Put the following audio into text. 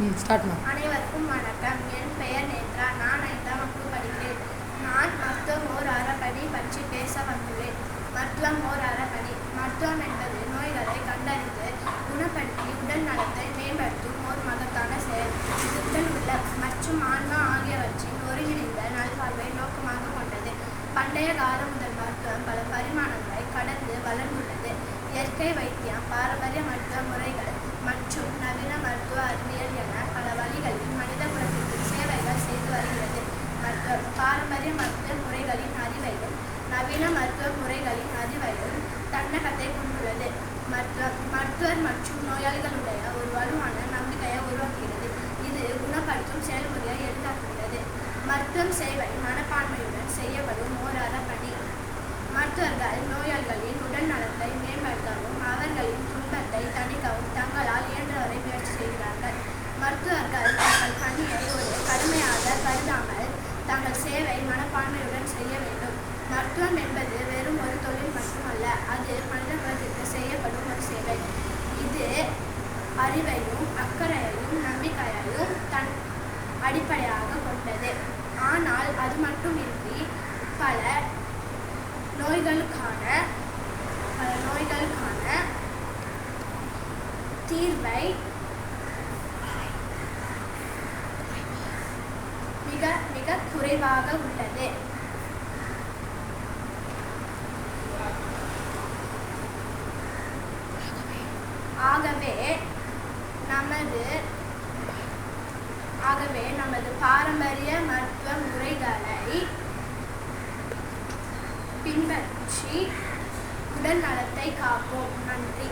ம் ஸ்டார்ட்மா அனைவருக்கும் வணக்கம். என் பெயர் நேத்ரா. நான் ஐந்தாம் வகுப்பு படிக்கிறேன். நான் மருத்துவம் ஓர் அறப்படி பற்றி பேச வந்துள்ளேன். மருத்துவம் ஓர் அறப்படி மருத்துவம் என்பது நோய்களை கண்டறிந்து குணப்படுத்தி உடல் நலத்தை மேம்படுத்தும் ஒரு மகத்தான செயல். இது உடல் உள்ள மற்றும் ஆன்மா ஆகியவற்றின் ஒருங்கிணைந்த நல்வாழ்வை நோக்கமாக கொண்டது. பண்டைய காலம் முதல் மருத்துவம் பல பரிமாணங்களை கடந்து வளர்ந்துள்ளது. இயற்கை வைத்தியம் பாரம்பரிய மருத்துவ முறைகள் மற்றும் நவீன மருத்துவ அறிவியல் என பல வழிகளில் மனித குலத்திற்கு சேவைகள் செய்து வருகிறது மருத்துவம் பாரம்பரிய மருத்துவ முறைகளின் அறிவையும் நவீன மருத்துவ முறைகளின் அறிவையும் தன்னகத்தை கொண்டுள்ளது. மருத்துவம் மருத்துவர் மற்றும் நோயாளிகளுடைய ஒரு வலுவான நம்பிக்கையை உருவாக்குகிறது. இது குணப்படுத்தும் செயல்முறையை எளிதாக்குகிறது. மருத்துவம் செய்வதை மனப்பான்மையுடன் செய்யப்படும் மருத்துவம் என்பது வெறும் ஒரு தொழில் மட்டுமல்ல அது மனித குலத்திற்கு செய்யப்படும் ஒரு சேவை. இது அறிவையும் அக்கறையையும் நம்பிக்கையையும் தன் அடிப்படையாக கொண்டது. ஆனால் அது மட்டுமின்றி பல நோய்களுக்கான பல நோய்களுக்கான தீர்வை மிக மிக குறைவாக உள்ளது. ஆகவே நமது ஆகவே நமது பாரம்பரிய மருத்துவ முறைகளை பின்பற்றி உடல் நலத்தை காப்போம். நன்றி.